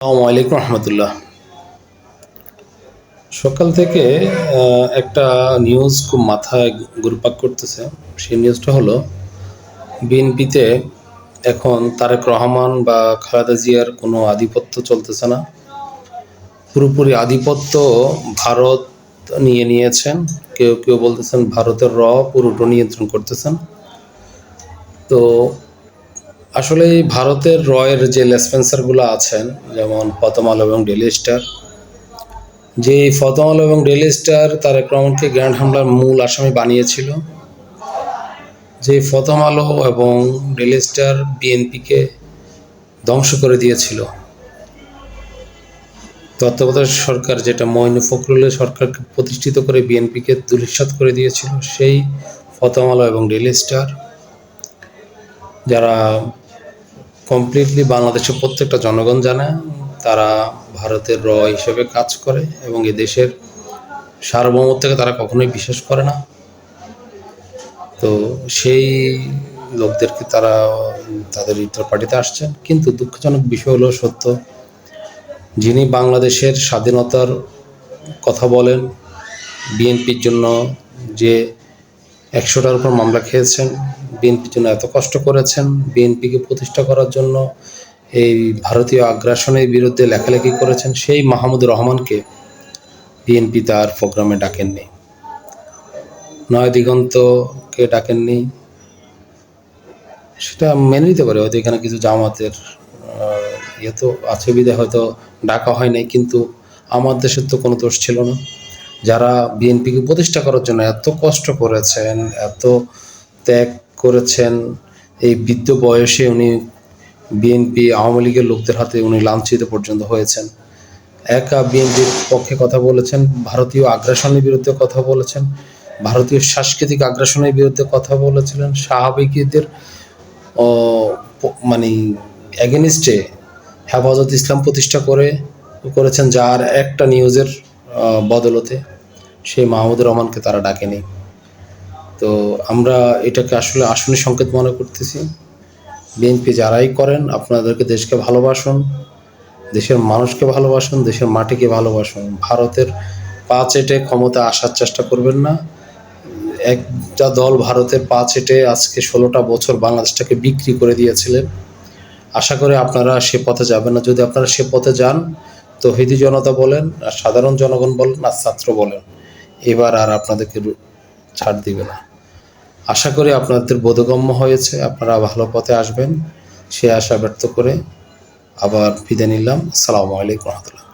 আসসালামু রহমতুল্লাহ। সকাল থেকে একটা নিউজ খুব মাথায় ঘুরপাক করতেছে। সেই নিউজটা হলো, বিএনপিতে এখন তারেক রহমান বা খালেদা জিয়ার কোনো আধিপত্য চলতেছে না। পুরোপুরি আধিপত্য ভারত নিয়ে নিয়েছেন। কেউ কেউ বলতেছেন ভারতের র পুরোটা নিয়ন্ত্রণ করতেছেন। তো আসলে ভারতের রয়ের যে লেসপেন্সারগুলো আছেন, যেমন আলো এবং ডেলি স্টার যে আলো এবং ডেলি স্টার তারেক গ্র্যান্ড হামলার মূল আসামি বানিয়েছিল যে প্রথম আলো এবং ডেলি স্টার বিএনপিকে ধ্বংস করে দিয়েছিল। তত্ত্বাবধায়ক সরকার যেটা মইনু ফখরুলের সরকারকে প্রতিষ্ঠিত করে বিএনপিকে দুলিশ্বাত করে দিয়েছিল, সেই আলো এবং ডেলি স্টার যারা কমপ্লিটলি বাংলাদেশের প্রত্যেকটা জনগণ জানে, তারা ভারতের র হিসেবে কাজ করে এবং এ দেশের সার্বভৌমত্বকে তারা কখনোই বিশ্বাস করে না। তো সেই লোকদেরকে তারা, তাদের ইতর পার্টিতে আসছেন। কিন্তু দুঃখজনক বিষয় হলো সত্য, যিনি বাংলাদেশের স্বাধীনতার কথা বলেন, বিএনপির জন্য যে একশোটার উপর মামলা খেয়েছেন। বিএনপির জন্য এত কষ্ট করেছেন। বিএনপিকে প্রতিষ্ঠা করার জন্য এই ভারতীয় আগ্রাসনের বিরুদ্ধে লেখালেখি করেছেন সেই মাহমুদুর রহমানকে বিএনপি তার প্রোগ্রামে ডাকেননি। নয় দিগন্তকে ডাকেননি। সেটা মেনে নিতে পারে। হয়তো এখানে কিছু জামাতের ইয়ে তো আছে বিধায় হয়তো ডাকা হয় নাই, কিন্তু আমার দেশের তো কোনো দোষ ছিল না। যারা বিএনপিকে প্রতিষ্ঠা করার জন্য এত কষ্ট করেছেন, এত ত্যাগ করেছেন, এই বৃদ্ধ বয়সে উনি বিএনপি আওয়ামী লীগের লোকদের হাতে উনি লাঞ্ছিত পর্যন্ত হয়েছেন। একা বিএনপির পক্ষে কথা বলেছেন, ভারতীয় আগ্রাসনের বিরুদ্ধে কথা বলেছেন, ভারতীয় সাংস্কৃতিক আগ্রাসনের বিরুদ্ধে কথা বলেছিলেন, সাহাবিকদের মানে এগেনিস্টে হেফাজত ইসলাম প্রতিষ্ঠা করে, করেছেন, যার একটা নিউজের বদলতে, সেই মাহমুদুর রহমানকে তারা ডাকেনি। তো আমরা এটাকে আসলে আসনের সংকেত মনে করতেছি। বিএনপি যারাই করেন, আপনাদেরকে দেশকে ভালোবাসুন, দেশের মানুষকে ভালোবাসুন, দেশের মাটিকে ভালোবাসুন। ভারতের পা চেটে ক্ষমতা আসার চেষ্টা করবেন না। একটা দল ভারতের পা চেটে আজকে ষোলোটা বছর বাংলাদেশটাকে বিক্রি করে দিয়েছিলেন। আশা করি আপনারা সে পথে যাবেন না। যদি আপনারা সে পথে যান তো হিদি জনতা বলেন আর সাধারণ জনগণ বলেন আর ছাত্র বলেন। এবার আর আপনাদেরকে ছাড় দিবে না। আশা করি আপনাদের বোধগম্য হয়েছে, আপনারা ভালো পথে আসবেন। সে আশা ব্যর্থ করে আবার বিদায় নিলাম। আসসালামু আলাইকুম রহমতুল্লাহ।